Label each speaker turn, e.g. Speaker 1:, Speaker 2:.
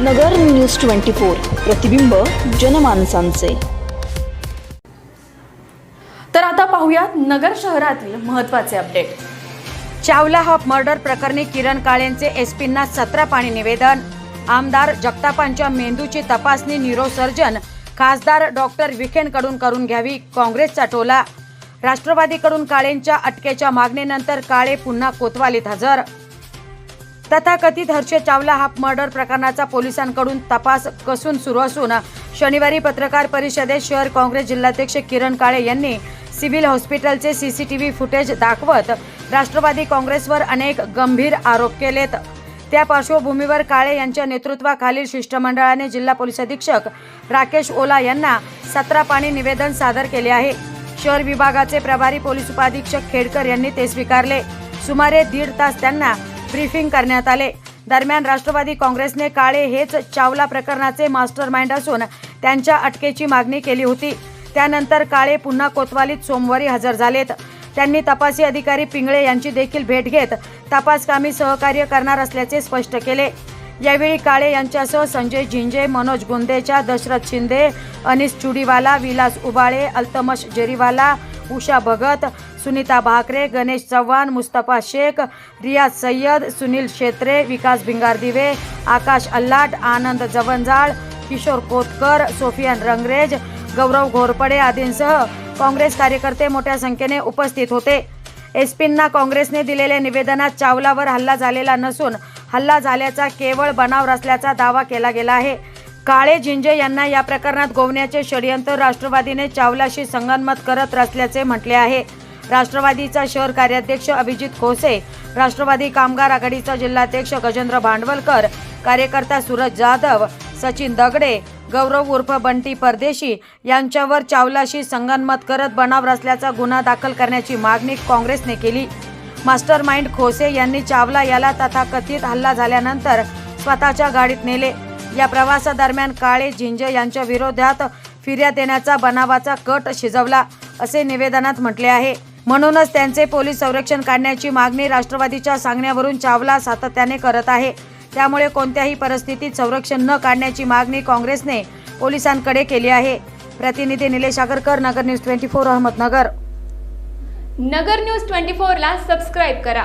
Speaker 1: नगर news twenty four. प्रतिबिंब जनमानसांचे.
Speaker 2: तर आता पाहूयात नगर शहरातील महत्त्वाचे अपडेट.
Speaker 3: चावला हॉप मर्डर प्रकरणी किरण काळेंचे एसपींना सतरा पाणी निवेदन. आमदार जगतापांच्या मेंदूची तपासणी न्यूरोसर्जन खासदार डॉक्टर विखेंकडून करून घ्यावी काँग्रेसचा टोला. राष्ट्रवादीकडून काळेंच्या अटकेच्या मागणीनंतर काळे पुन्हा कोतवालीत हजर. तथाकथित हर्ष चावला हा मर्डर प्रकरणाचा पोलिसांकडून तपास कसून सुरू असून शनिवारी पत्रकार परिषदेत शहर काँग्रेस जिल्हाध्यक्ष किरण काळे यांनी सिव्हिल हॉस्पिटलचे सीसीटीव्ही फुटेज दाखवत राष्ट्रवादी काँग्रेसवर अनेक गंभीर आरोप केलेत. त्या पार्श्वभूमीवर काळे यांच्या नेतृत्वाखालील शिष्टमंडळाने जिल्हा पोलीस अधीक्षक राकेश ओला यांना सतरा पाणी निवेदन सादर केले आहे. शहर विभागाचे प्रभारी पोलीस उपाधीक्षक खेडकर यांनी ते स्वीकारले. सुमारे दीड तास त्यांना ब्रीफिंग करण्यात आले. दरम्यान राष्ट्रवादी काँग्रेसने काळे हेच चावला प्रकरणाचे मास्टर माइंड असून त्यांच्या अटकेची मागणी केली होती. त्यानंतर काळे पुन्हा कोतवालीत सोमवारी हजर झालेत. त्यांनी तपासी अधिकारी पिंगळे यांची देखील भेट घेत तपासकामी सहकार्य करणार असल्याचे स्पष्ट केले. यावेळी काळे यांच्यासह संजय झिंजे मनोज गुंदेचा दशरथ शिंदे अनिस चुडीवाला विलास उबाळे अल्तमश जेरीवाला उषा भगत सुनीता भाकरे गणेश चव्हाण मुस्तफा शेख रियाज सय्यद सुनील शेत्रे विकास भिंगार दिवे आकाश अल्लाट आनंद जवंजाळ किशोर कोतकर सोफियान रंगरेज गौरव घोरपडे आदींसह काँग्रेस कार्यकर्ते मोठ्या संख्येने उपस्थित होते. एसपींना काँग्रेसने दिलेल्या निवेदनात चावलावर हल्ला झालेला नसून हल्ला झाल्याचा केवळ बनाव रचल्याचा दावा केला गेला आहे. काळे झिंजे यांना या प्रकरणात गोवण्याचे षडयंत्र राष्ट्रवादीने चावलाशी संगनमत करत असल्याचे म्हटले आहे. राष्ट्रवादीचा शहर कार्याध्यक्ष अभिजित खोसे राष्ट्रवादी कामगार आघाडीचा जिल्हाध्यक्ष गजेंद्र भांडवलकर कार्यकर्ता सूरज जाधव सचिन दगडे गौरव उर्फ बंटी परदेशी यांच्यावर चावलाशी संगनमत करत बनाव रचल्याचा गुन्हा दाखल करण्याची मागणी काँग्रेसने केली. मास्टर माइंड खोसे यांनी चावला याला तथाकथित हल्ला झाल्यानंतर स्वतःच्या गाडीत नेले. या प्रवासादरम्यान काळे झिंजे यांच्या विरोधात फिर्याद देण्याचा बनावाचा कट शिजवला असे निवेदनात म्हटले आहे. म्हणूनच त्यांचे पोलीस संरक्षण काढण्याची मागणी राष्ट्रवादीच्या सांगण्यावरून चावला सातत्याने करत आहे. त्यामुळे कोणत्याही परिस्थितीत संरक्षण न काढण्याची मागणी काँग्रेसने पोलिसांकडे केली आहे. प्रतिनिधी Nilesh Agarkar Nagar news twenty four Ahmednagar.
Speaker 4: Nagar news twenty फोरला सबस्क्राईब करा.